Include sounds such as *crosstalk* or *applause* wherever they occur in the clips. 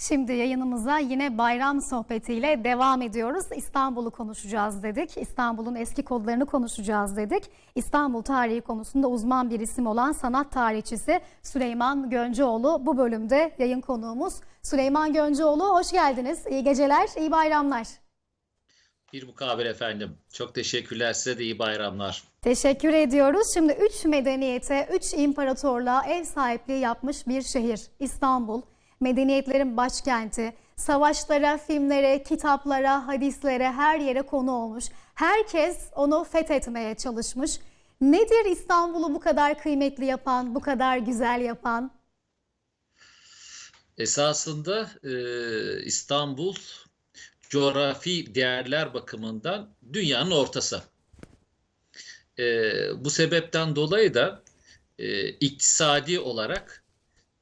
Şimdi yayınımıza yine bayram sohbetiyle devam ediyoruz. İstanbul'u konuşacağız dedik. İstanbul'un eski kodlarını konuşacağız dedik. İstanbul tarihi konusunda uzman bir isim olan sanat tarihçisi Süleyman Gönceoğlu bu bölümde yayın konuğumuz. Süleyman Gönceoğlu hoş geldiniz. İyi geceler, iyi bayramlar. Bir mukabele efendim. Çok teşekkürler. Size de iyi bayramlar. Teşekkür ediyoruz. Şimdi üç medeniyete, üç imparatorluğa ev sahipliği yapmış bir şehir İstanbul. Medeniyetlerin başkenti. Savaşlara, filmlere, kitaplara, hadislere her yere konu olmuş. Herkes onu fethetmeye çalışmış. Nedir İstanbul'u bu kadar kıymetli yapan, bu kadar güzel yapan? Esasında e, İstanbul coğrafi değerler bakımından dünyanın ortası. E, bu sebepten dolayı da e, iktisadi olarak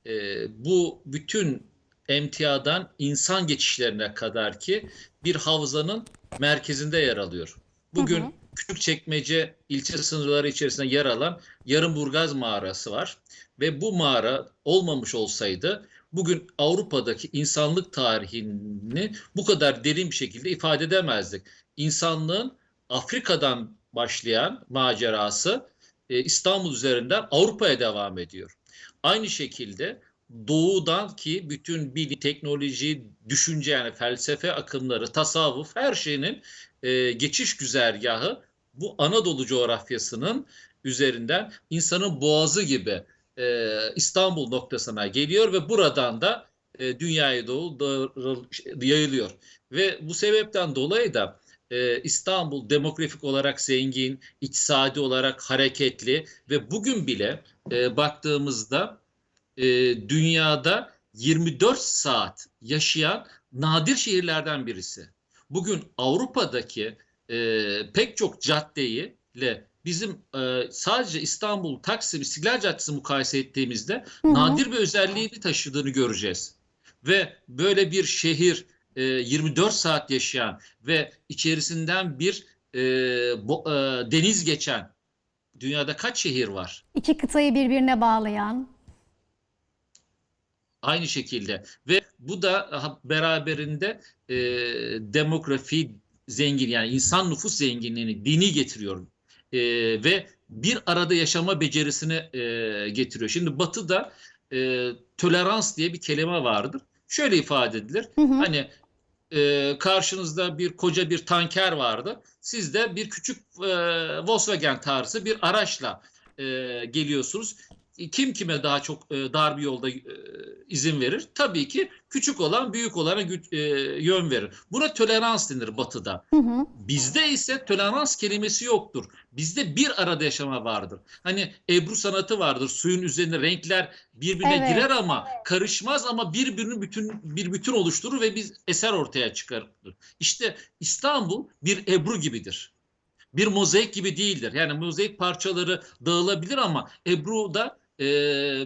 e, bu bütün emtiadan insan geçişlerine kadar ki bir havzanın merkezinde yer alıyor. Bugün Hı hı. Küçükçekmece ilçe sınırları içerisinde yer alan Yarımburgaz mağarası var ve bu mağara olmamış olsaydı bugün Avrupa'daki insanlık tarihini bu kadar derin bir şekilde ifade edemezdik. İnsanlığın Afrika'dan başlayan macerası e, İstanbul üzerinden Avrupa'ya devam ediyor. Aynı şekilde doğudan ki bütün bilim, teknoloji, düşünce yani felsefe akımları, tasavvuf her şeyinin e, geçiş güzergahı bu Anadolu coğrafyasının üzerinden insanın boğazı gibi e, İstanbul noktasına geliyor ve buradan da e, dünyaya doğru, yayılıyor. Ve bu sebepten dolayı da e, İstanbul demografik olarak zengin, iktisadi olarak hareketli ve bugün bile e, baktığımızda e, dünyada 24 saat yaşayan nadir şehirlerden birisi. Bugün Avrupa'daki e, pek çok caddeyi ile bizim e, sadece İstanbul, Taksim, İstiklal Caddesi mukayese ettiğimizde Hı hı. nadir bir özelliğini taşıdığını göreceğiz. Ve böyle bir şehir e, 24 saat yaşayan ve içerisinden bir e, bo- e, deniz geçen dünyada kaç şehir var? İki kıtayı birbirine bağlayan. Aynı şekilde ve bu da beraberinde e, demografi zengin yani insan nüfus zenginliğini dini getiriyor E, ve bir arada yaşama becerisini e, getiriyor. Şimdi Batı'da e, tolerans diye bir kelime vardır. Şöyle ifade edilir. Hı hı. Hani e, karşınızda bir koca bir tanker vardı. Siz de bir küçük e, Volkswagen tarzı bir araçla e, geliyorsunuz. Kim kime daha çok e, dar bir yolda e, izin verir? Tabii ki küçük olan büyük olana gü- e, yön verir. Buna tolerans denir batıda. Hı hı. Bizde ise tolerans kelimesi yoktur. Bizde bir arada yaşama vardır. Hani Ebru sanatı vardır. Suyun üzerinde renkler birbirine Evet. girer ama karışmaz ama birbirini bütün bir bütün oluşturur ve bir eser ortaya çıkarır. İşte İstanbul bir Ebru gibidir. Bir mozaik gibi değildir. Yani mozaik parçaları dağılabilir ama Ebru'da e,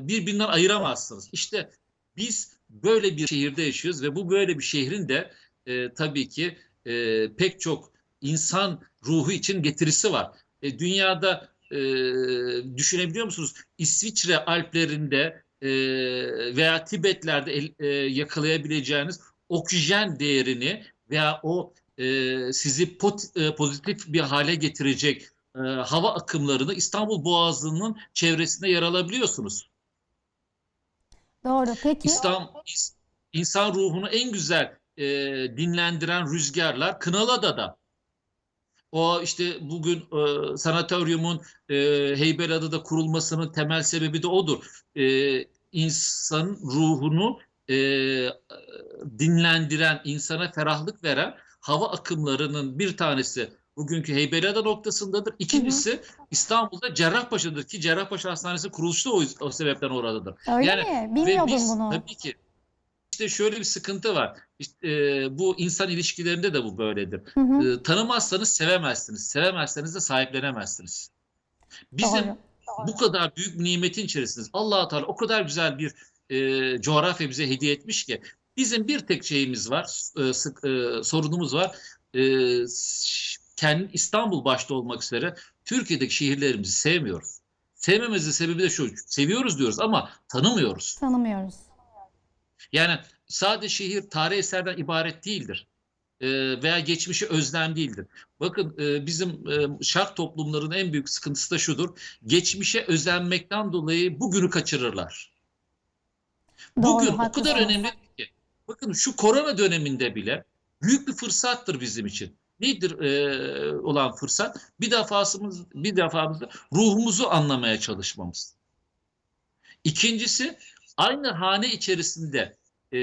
birbirinden ayıramazsınız. İşte biz böyle bir şehirde yaşıyoruz ve bu böyle bir şehrin de e, tabii ki e, pek çok insan ruhu için getirisi var. E, dünyada e, düşünebiliyor musunuz? İsviçre Alplerinde e, veya Tibetler'de el- e, yakalayabileceğiniz oksijen değerini veya o e, sizi pot- e, pozitif bir hale getirecek e, hava akımlarını İstanbul Boğazı'nın çevresinde yer alabiliyorsunuz. Doğru. Peki. İslam is- insan ruhunu en güzel e, dinlendiren rüzgarlar Kınalıada'da. O işte bugün e, sanatoryumun e, Heybeliada'da kurulmasının temel sebebi de odur. E, insanın ruhunu e, dinlendiren, insana ferahlık veren hava akımlarının bir tanesi bugünkü Heybeliada noktasındadır. İkincisi İstanbul'da Cerrahpaşa'dır ki Cerrahpaşa Hastanesi kuruluşu da o, o sebepten oradadır. Öyle Yani mi? Bilmiyordum biz bunu. tabii ki işte şöyle bir sıkıntı var. İşte, e, bu insan ilişkilerinde de bu böyledir. Hı hı. E, tanımazsanız sevemezsiniz. Sevemezseniz de sahiplenemezsiniz. Bizim Doğru. bu kadar büyük bir nimetin içerisindeyiz. Allah Teala o kadar güzel bir e, coğrafya bize hediye etmiş ki bizim bir tek şeyimiz var, e, sık, e, sorunumuz var. E, kendi İstanbul başta olmak üzere Türkiye'deki şehirlerimizi sevmiyoruz. Sevmememizin sebebi de şu, seviyoruz diyoruz ama tanımıyoruz. Tanımıyoruz. Yani sadece şehir tarih eserden ibaret değildir. E, veya geçmişe özlem değildir. Bakın e, bizim e, şark toplumlarının en büyük sıkıntısı da şudur. Geçmişe özenmekten dolayı bugünü kaçırırlar. Doğru, Bugün o kadar önemli ki. Bakın şu korona döneminde bile büyük bir fırsattır bizim için. Nedir e, olan fırsat? Bir defasımız bir defamızda ruhumuzu anlamaya çalışmamız. İkincisi aynı hane içerisinde e,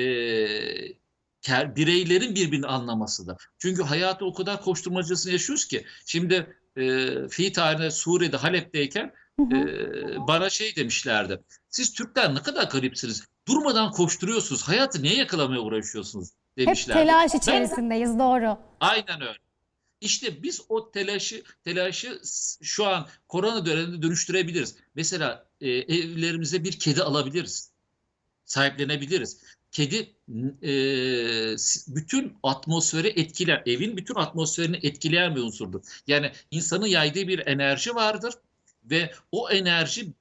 bireylerin birbirini anlamasıdır. Çünkü hayatı o kadar koşturmacasını yaşıyoruz ki. Şimdi e, fi tarihinde Suriye'de Halep'teyken Hı hı. ee, bana şey demişlerdi. Siz Türkler ne kadar garipsiniz. Durmadan koşturuyorsunuz. Hayatı niye yakalamaya uğraşıyorsunuz Hep demişlerdi. telaş Ben- içerisindeyiz, doğru. Aynen öyle. İşte biz o telaşı telaşı şu an korona döneminde dönüştürebiliriz. Mesela e, evlerimize bir kedi alabiliriz. Sahiplenebiliriz. Kedi e, bütün atmosferi etkiler. Evin bütün atmosferini etkileyen bir unsurdur. Yani insanın yaydığı bir enerji vardır ve o enerji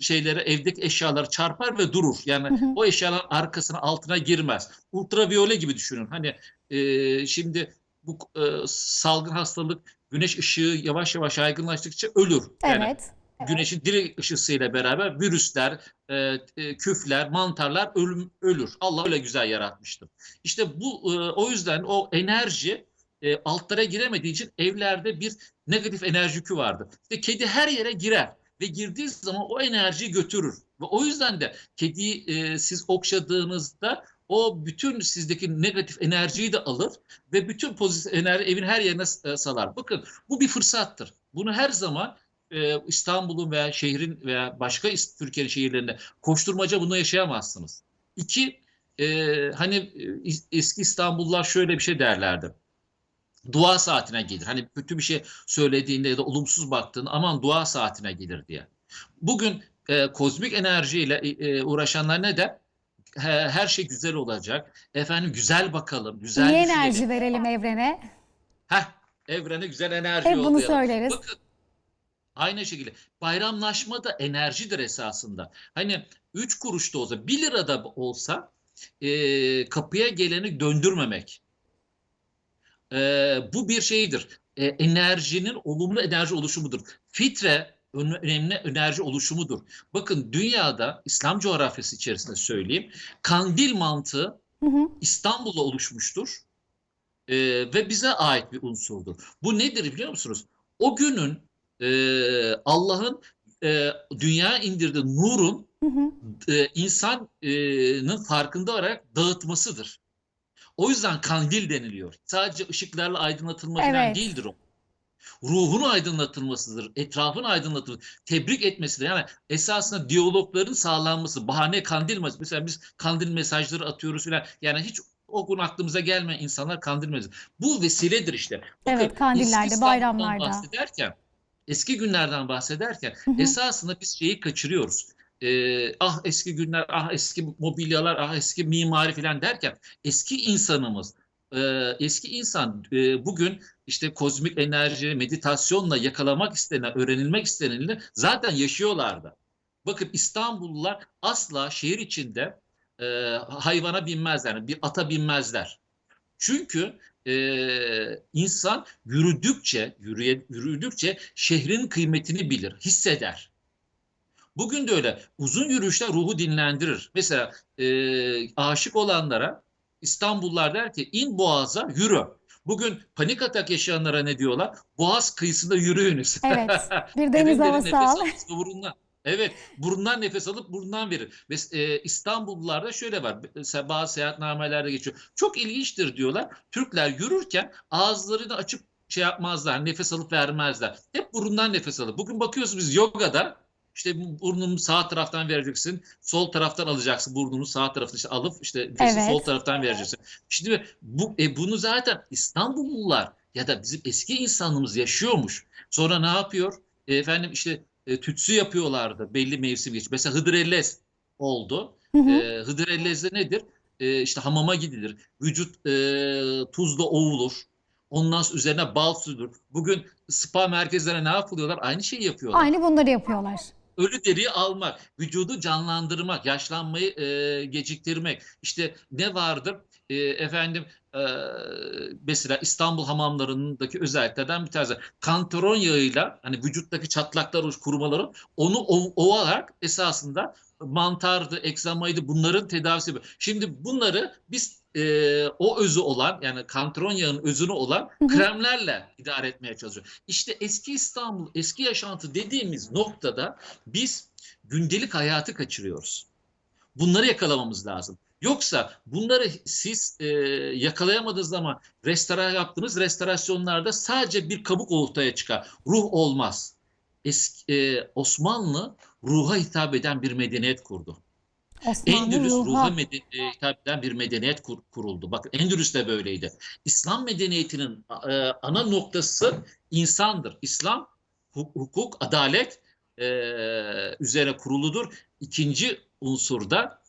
şeylere evdeki eşyaları çarpar ve durur. Yani Hı hı. o eşyaların arkasına altına girmez. Ultraviyole gibi düşünün. Hani e, şimdi bu e, salgın hastalık güneş ışığı yavaş yavaş yaygınlaştıkça ölür. Yani Evet. güneşin direkt ışısıyla beraber virüsler, e, e, küfler, mantarlar ölüm, ölür. Allah öyle güzel yaratmıştır. İşte bu e, o yüzden o enerji e, altlara giremediği için evlerde bir negatif enerji yükü vardı. İşte kedi her yere girer ve girdiği zaman o enerjiyi götürür. Ve o yüzden de kediyi e, siz okşadığınızda o bütün sizdeki negatif enerjiyi de alır ve bütün pozitif enerji evin her yerine e, salar. Bakın bu bir fırsattır. Bunu her zaman e, İstanbul'un veya şehrin veya başka Türkiye'nin şehirlerinde koşturmaca bunu yaşayamazsınız. İki, e, hani e, eski İstanbullular şöyle bir şey derlerdi. Dua saatine gelir. Hani kötü bir şey söylediğinde ya da olumsuz baktığında aman dua saatine gelir diye. Bugün e, kozmik enerjiyle e, e, uğraşanlar ne der? He- Her şey güzel olacak. Efendim güzel bakalım, güzel İyi düşünelim. enerji verelim evrene. Heh, evrene güzel enerji Hep bunu yollayalım. söyleriz. Bakın aynı şekilde bayramlaşma da enerjidir esasında. Hani 3 kuruş da olsa 1 lira da olsa e, kapıya geleni döndürmemek. E, bu bir şeydir. E, enerjinin olumlu enerji oluşumudur. Fitre önemli enerji oluşumudur. Bakın dünyada İslam coğrafyası içerisinde söyleyeyim. Kandil mantığı Hı hı. İstanbul'da oluşmuştur Ee, ve bize ait bir unsurdur. Bu nedir biliyor musunuz? O günün e, Allah'ın e, dünyaya indirdiği nurun Hı hı. e, insanın farkında olarak dağıtmasıdır. O yüzden kandil deniliyor. Sadece ışıklarla aydınlatılma falan Evet. değildir o. Ruhun aydınlatılmasıdır, etrafın aydınlatılması, tebrik etmesidir. Yani esasında diyalogların sağlanması, bahane kandil mes- mesela biz kandil mesajları atıyoruz falan. Yani hiç o gün aklımıza gelmeyen insanlar kandil mesajı. Bu vesiledir işte. Bakın, Evet, kandillerde, bayramlarda. bahsederken, eski günlerden bahsederken Hı hı. esasında biz şeyi kaçırıyoruz. Ee, ah eski günler, ah eski mobilyalar, ah eski mimari falan derken eski insanımız, e, eski insan e, bugün işte kozmik enerji, meditasyonla yakalamak istenen, öğrenilmek istenenini zaten yaşıyorlardı. Bakın İstanbullular asla şehir içinde e, hayvana binmezler, bir ata binmezler. Çünkü e, insan yürüdükçe, yürüye, yürüdükçe şehrin kıymetini bilir, hisseder. Bugün de öyle. Uzun yürüyüşler ruhu dinlendirir. Mesela e, aşık olanlara İstanbullular der ki in Boğaz'a yürü. Bugün panik atak yaşayanlara ne diyorlar? Boğaz kıyısında yürüyünüz. Evet. *laughs* Bir deniz havası al. burundan. Evet, burundan nefes alıp burundan verir. Ve e, İstanbullularda şöyle var. Mesela bazı seyahatnamelerde geçiyor. Çok ilginçtir diyorlar. Türkler yürürken ağızlarını açıp şey yapmazlar, nefes alıp vermezler. Hep burundan nefes alır. Bugün bakıyoruz biz yogada işte burnunu sağ taraftan vereceksin, sol taraftan alacaksın burnunu sağ taraftan işte alıp işte Evet. sol taraftan vereceksin. Şimdi bu e, bunu zaten İstanbullular ya da bizim eski insanımız yaşıyormuş. Sonra ne yapıyor? E, efendim işte e, tütsü yapıyorlardı belli mevsim geç. Mesela Hıdrellez oldu. Hı hı. E, Hıdrellez'de nedir? E, işte hamama gidilir. Vücut e, tuzla ovulur. Ondan sonra üzerine bal sürülür. Bugün spa merkezlerine ne yapılıyorlar? Aynı şeyi yapıyorlar. Aynı bunları yapıyorlar. Ölü deriyi almak, vücudu canlandırmak, yaşlanmayı e, geciktirmek. İşte ne vardır? E, efendim e, mesela İstanbul hamamlarındaki özelliklerden bir tanesi. Kantaron yağıyla hani vücuttaki çatlaklar, kurumaları onu ov- ovarak esasında mantardı, egzamaydı bunların tedavisi. Şimdi bunları biz e, o özü olan yani kantaron yağının özünü olan kremlerle idare etmeye çalışıyor. İşte eski İstanbul, eski yaşantı dediğimiz noktada biz gündelik hayatı kaçırıyoruz. Bunları yakalamamız lazım. Yoksa bunları siz e, yakalayamadığınız zaman restore yaptığınız restorasyonlarda sadece bir kabuk ortaya çıkar. Ruh olmaz. Eski, e, Osmanlı ruha hitap eden bir medeniyet kurdu. Osmanlı Endülüs ruha. ruha meden- e, hitap eden bir medeniyet kur- kuruldu. Bakın Endülüs de böyleydi. İslam medeniyetinin e, ana noktası insandır. İslam hu- hukuk, adalet e, üzerine kuruludur. İkinci unsur da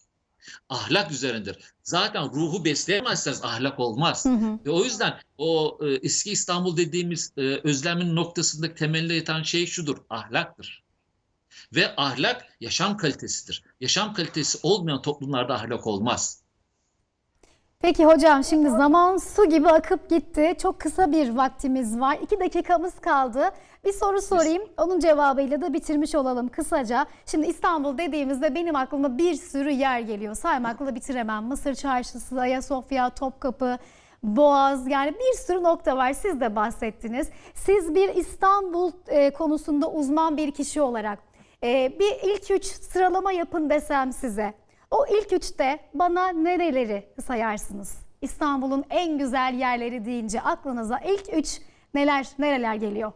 ahlak üzerindedir. Zaten ruhu besleyemezseniz ahlak olmaz. Hı hı. Ve o yüzden o e, eski İstanbul dediğimiz e, özlemin noktasındaki temelde yatan şey şudur, ahlaktır. Ve ahlak yaşam kalitesidir. Yaşam kalitesi olmayan toplumlarda ahlak olmaz. Peki hocam şimdi zaman su gibi akıp gitti. Çok kısa bir vaktimiz var. İki dakikamız kaldı. Bir soru sorayım. Onun cevabıyla da bitirmiş olalım kısaca. Şimdi İstanbul dediğimizde benim aklıma bir sürü yer geliyor. Saymakla da bitiremem. Mısır Çarşısı, Ayasofya, Topkapı, Boğaz yani bir sürü nokta var. Siz de bahsettiniz. Siz bir İstanbul e, konusunda uzman bir kişi olarak e, bir ilk üç sıralama yapın desem size. O ilk üçte bana nereleri sayarsınız? İstanbul'un en güzel yerleri deyince aklınıza ilk üç neler nereler geliyor?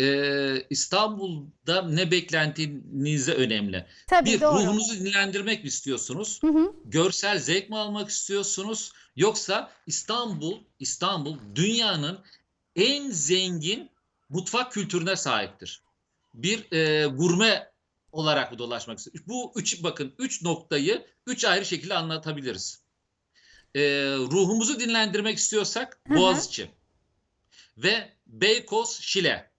Ee, İstanbul'da ne beklentinize önemli. Tabii Bir, doğru. ruhunuzu dinlendirmek mi istiyorsunuz? Hı hı. Görsel zevk mi almak istiyorsunuz? Yoksa İstanbul, İstanbul dünyanın en zengin mutfak kültürüne sahiptir. Bir e, gurme olarak dolaşmak istiyorsunuz? Bu üç bakın üç noktayı üç ayrı şekilde anlatabiliriz. E, ruhumuzu dinlendirmek istiyorsak Hı hı. Boğaziçi ve Beykoz, Şile.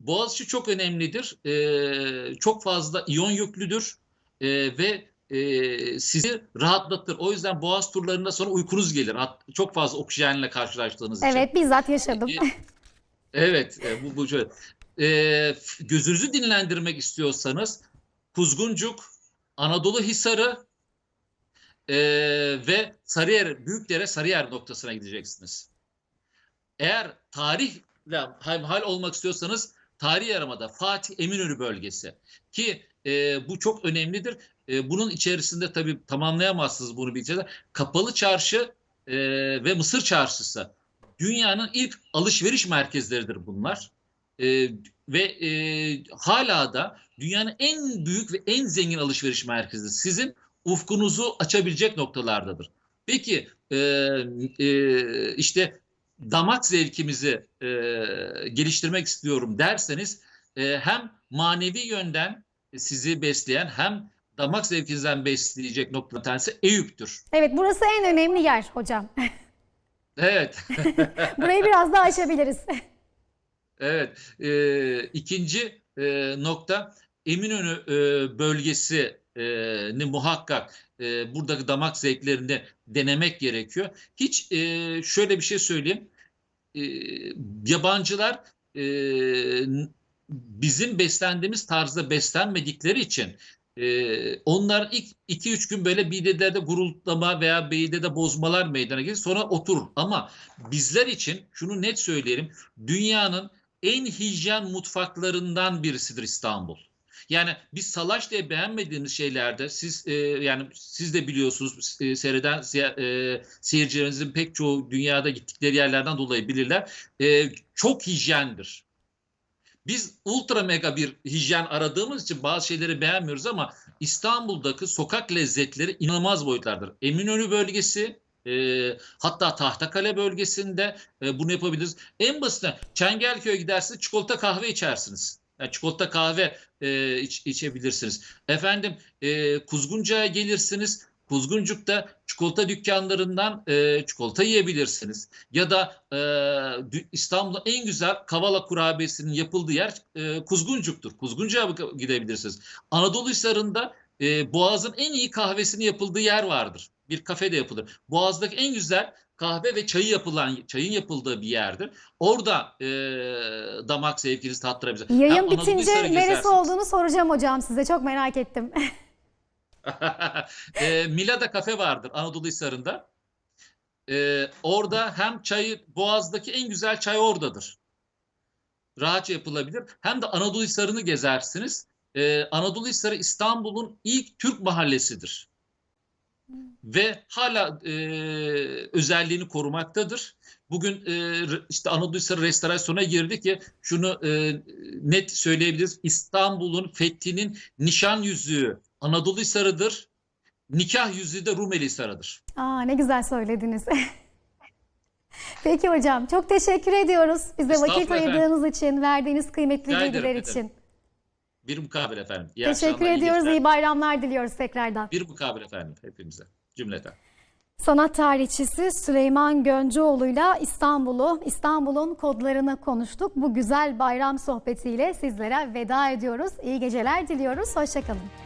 Boğaziçi çok önemlidir. Ee, çok fazla iyon yüklüdür Ee, ve e, sizi rahatlatır. O yüzden Boğaz turlarında sonra uykunuz gelir. Çok fazla oksijenle karşılaştığınız için. Evet bizzat yaşadım. E, Evet, e, bu, bu şöyle. E, gözünüzü dinlendirmek istiyorsanız Kuzguncuk, Anadolu Hisarı e, ve Sarıyer, Büyükdere Sarıyer noktasına gideceksiniz. Eğer tarihle hal olmak istiyorsanız Tarihi Yarımada Fatih Eminönü bölgesi ki e, bu çok önemlidir. E, bunun içerisinde tabii tamamlayamazsınız bunu içerisinde. Kapalı Çarşı e, ve Mısır Çarşısı dünyanın ilk alışveriş merkezleridir bunlar. E, ve e, hala da dünyanın en büyük ve en zengin alışveriş merkezi. Sizin ufkunuzu açabilecek noktalardadır. Peki e, e, işte damak zevkimizi e, geliştirmek istiyorum derseniz e, hem manevi yönden sizi besleyen hem damak zevkinizden besleyecek noktalardan tanesi Eyüp'tür. Evet burası en önemli yer hocam. *laughs* Evet. Burayı biraz daha açabiliriz. *laughs* Evet. E, ikinci e, nokta Eminönü e, bölgesini muhakkak e, buradaki damak zevklerini denemek gerekiyor. Hiç e, şöyle bir şey söyleyeyim. E, yabancılar e, bizim beslendiğimiz tarzda beslenmedikleri için e, onlar ilk 2-3 gün böyle midede guruldama veya midede bozmalar meydana gelir sonra oturur. Ama bizler için şunu net söyleyelim. Dünyanın en hijyen mutfaklarından birisidir İstanbul. Yani biz salaş diye beğenmediğimiz şeylerde siz e, yani siz de biliyorsunuz e, seyreden se- e, seyircilerinizin pek çoğu dünyada gittikleri yerlerden dolayı bilirler. E, çok hijyendir. Biz ultra mega bir hijyen aradığımız için bazı şeyleri beğenmiyoruz ama İstanbul'daki sokak lezzetleri inanılmaz boyutlardır. Eminönü bölgesi, e, hatta Tahtakale bölgesinde e, bunu yapabiliriz. En basitinden Çengelköy'e gidersiniz çikolata kahve içersiniz. Yani çikolata kahve e, iç- içebilirsiniz. Efendim e, Kuzgunca'ya gelirsiniz Kuzguncuk'ta çikolata dükkanlarından e, çikolata yiyebilirsiniz. Ya da e, İstanbul'un en güzel Kavala kurabiyesinin yapıldığı yer e, Kuzguncuk'tur. Kuzguncuk'a gidebilirsiniz. Anadolu Hisarı'nda e, Boğaz'ın en iyi kahvesinin yapıldığı yer vardır. Bir kafede yapılır. Boğaz'daki en güzel kahve ve çayı yapılan çayın yapıldığı bir yerdir. Orada e, damak zevkinizi tattırabilirsiniz. Hem Yayın Anadolu bitince neresi olduğunu soracağım hocam size. Çok merak ettim. *laughs* e, Milada kafe vardır Anadolu Hisarı'nda. E, orada hem çayı Boğaz'daki en güzel çay oradadır. Rahatça yapılabilir. Hem de Anadolu Hisarı'nı gezersiniz. E, Anadolu Hisarı İstanbul'un ilk Türk mahallesidir. Ve hala e, özelliğini korumaktadır. Bugün e, işte Anadolu Hisarı restorasyona girdi ki şunu e, net söyleyebiliriz. İstanbul'un fethinin nişan yüzüğü Anadolu Hisarı'dır. Nikah yüzüğü de Rumeli Hisarı'dır. Aa, ne güzel söylediniz. *laughs* Peki hocam çok teşekkür ediyoruz. Bize vakit ayırdığınız için, verdiğiniz kıymetli Rica ederim bilgiler için. Bir mukabele efendim. İyi Teşekkür akşamlar, ediyoruz. İyi bayramlar diliyoruz tekrardan. Bir mukabele efendim hepimize. Cümleten. Sanat tarihçisi Süleyman Göncoğlu'yla İstanbul'u, İstanbul'un kodlarını konuştuk. Bu güzel bayram sohbetiyle sizlere veda ediyoruz. İyi geceler diliyoruz. Hoşçakalın.